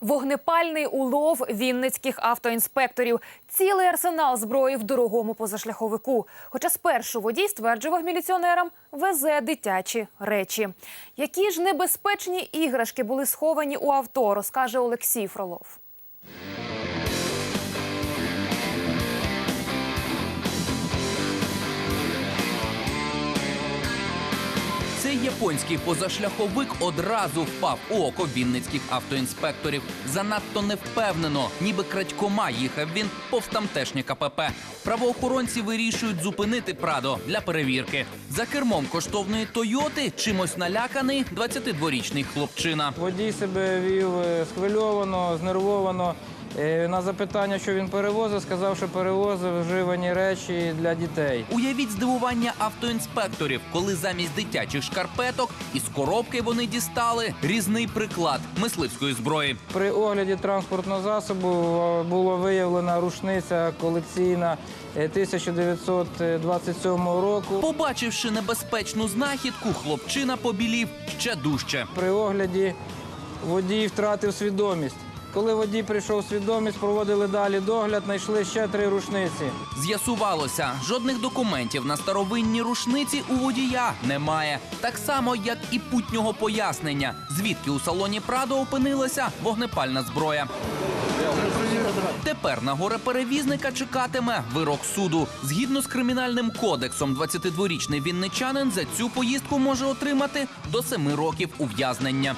Вогнепальний улов вінницьких автоінспекторів. Цілий арсенал зброї в дорогому позашляховику. Хоча спершу водій стверджував міліціонерам, везе дитячі речі. Які ж небезпечні іграшки були сховані у авто, розкаже Олексій Фролов. Цей японський позашляховик одразу впав у око вінницьких автоінспекторів. Занадто невпевнено, ніби крадькома їхав він повз тамтешнє КПП. Правоохоронці вирішують зупинити Прадо для перевірки. За кермом коштовної Тойоти чимось наляканий 22-річний хлопчина. Водій себе вів е, схвильовано, знервовано. Е, На запитання, що він перевозив, сказав, що перевозив вживані речі для дітей. Уявіть здивування автоінспекторів, коли замість дитячих шкарпеток із коробки вони дістали різний приклад мисливської зброї. При огляді транспортного засобу е, було виявлена рушниця колекційна е, 1927 року. Побачивши небезпечну знахідку, хлопчина побілів ще дужче. При огляді водій втратив свідомість. Коли водій прийшов свідомість, проводили далі догляд, знайшли ще три рушниці. З'ясувалося, жодних документів на старовинні рушниці у водія немає. Так само, як і путнього пояснення, звідки у салоні Прадо опинилася вогнепальна зброя. Тепер на горе перевізника чекатиме вирок суду. Згідно з кримінальним кодексом, 22-річний вінничанин за цю поїздку може отримати до 7 років ув'язнення.